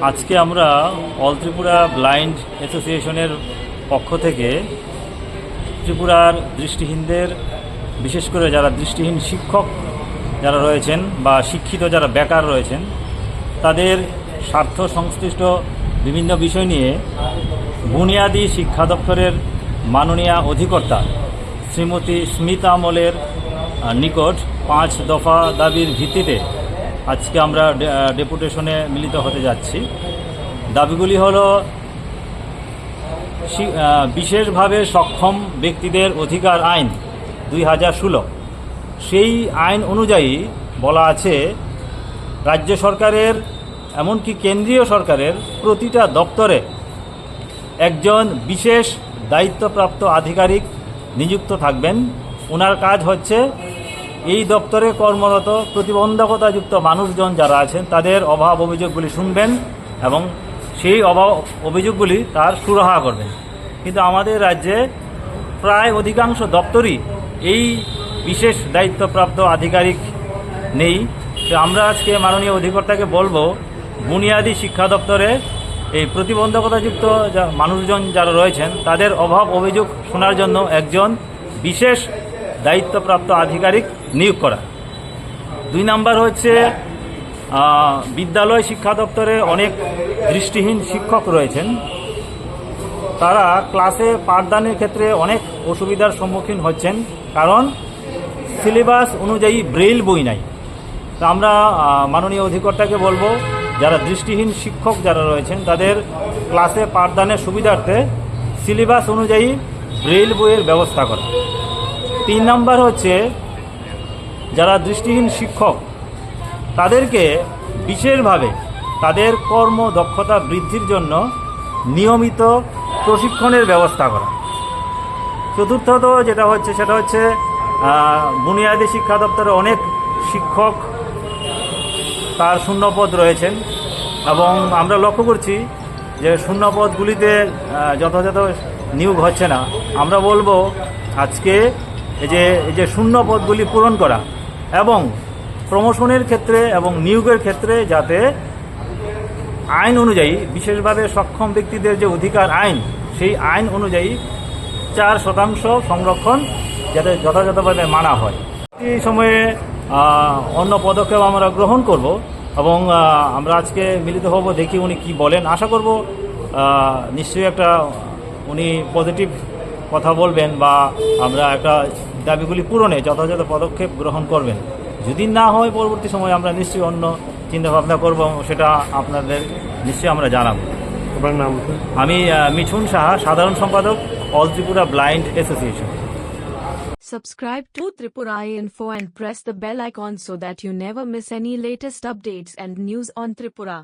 আজকে আমরা all Tripura blind অ্যাসোসিয়েশনের পক্ষ থেকে ত্রিপুরার দৃষ্টিহীনদের বিশেষ করে যারা দৃষ্টিহীন শিক্ষক যারা রয়েছেন বা শিক্ষিত যারা বেকার রয়েছেন তাদের স্বার্থ সংশ্লিষ্ট বিভিন্ন বিষয় নিয়ে বুনিয়াদী শিক্ষা দপ্তরের মাননীয় অধিকর্তা শ্রীমতী স্মিতা আমলের আহ, নিকট পাঁচ দফা দাবির ভিত্তিতে আজকে আমরা ডেপুটেশনে মিলিত হতে যাচ্ছি। দাবিগুলি হলো বিশেষভাবে সক্ষম ব্যক্তিদের অধিকার আইন দুই হাজার ষোলো। সেই আইন অনুযায়ী বলা আছে, রাজ্য সরকারের এমনকি কেন্দ্রীয় সরকারের প্রতিটা দপ্তরে একজন বিশেষ দায়িত্বপ্রাপ্ত আধিকারিক নিযুক্ত থাকবেন। ওনার কাজ হচ্ছে এই দপ্তরে কর্মরত প্রতিবন্ধকতাযুক্ত মানুষজন যারা আছেন, তাদের অভাব অভিযোগগুলি শুনবেন এবং সেই অভাব অভিযোগগুলি তার সুরাহা করবেন। কিন্তু আমাদের রাজ্যে প্রায় অধিকাংশ দপ্তরই এই বিশেষ দায়িত্বপ্রাপ্ত আধিকারিক নেই। তো আমরা আজকে মাননীয় অধিকর্তাকে বলব, বুনিয়াদী শিক্ষা দপ্তরে এই প্রতিবন্ধকতাযুক্ত যা মানুষজন যারা রয়েছেন, তাদের অভাব অভিযোগ শোনার জন্য একজন বিশেষ দায়িত্বপ্রাপ্ত আধিকারিক নিয়োগ করা। দুই নাম্বার হচ্ছে বিদ্যালয় শিক্ষা দপ্তরে অনেক দৃষ্টিহীন শিক্ষক রয়েছেন। তারা ক্লাসে পাঠদানের ক্ষেত্রে অনেক অসুবিধার সম্মুখীন হচ্ছেন, কারণ সিলেবাস অনুযায়ী ব্রেইল বই নাই। তা আমরা মাননীয় অধিকর্তাকে বলব, যারা দৃষ্টিহীন শিক্ষক যারা রয়েছেন, তাদের ক্লাসে পাঠদানের সুবিধার্থে সিলেবাস অনুযায়ী ব্রেইল বইয়ের ব্যবস্থা করা। তিন নাম্বার হচ্ছে যারা দৃষ্টিহীন শিক্ষক, তাদেরকে বিশেষভাবে তাদের কর্ম দক্ষতা বৃদ্ধির জন্য নিয়মিত প্রশিক্ষণের ব্যবস্থা করা। চতুর্থত যেটা হচ্ছে, সেটা হচ্ছে বুনিয়াদী শিক্ষা দপ্তরে অনেক শিক্ষক তার শূন্যপদ রয়েছেন এবং আমরা লক্ষ্য করছি যে শূন্যপদগুলিতে যথাযথ নিয়োগ হচ্ছে না। আমরা বলব, আজকে এই যে এই যে শূন্য পদগুলি পূরণ করা এবং প্রমোশনের ক্ষেত্রে এবং নিয়োগের ক্ষেত্রে যাতে আইন অনুযায়ী, বিশেষভাবে সক্ষম ব্যক্তিদের যে অধিকার আইন, সেই আইন অনুযায়ী চার শতাংশ সংরক্ষণ যাতে যথাযথভাবে মানা হয়। এই সময়ে অন্য পদক্ষেপ আমরা গ্রহণ করব এবং আমরা আজকে মিলিত হব, দেখি উনি কি বলেন। আশা করব নিশ্চয়ই একটা উনি পজিটিভ কথা বলবেন বা আমরা একটা দাবিগুলি পূরণে যথাযথ পদক্ষেপ গ্রহণ করবেন। যদি না হয় পরবর্তী সময়ে আমরা নিশ্চয়ই অন্য চিন্তা ভাবনা করব সেটা আপনাদের নিশ্চয়ই আমরা জানাব। আপনার নাম? আমি মিঠুন সাহা সাধারণ সম্পাদক all Tripura blind association. Subscribe to Tripura Info and press the bell icon so that you never miss any latest updates and news on Tripura.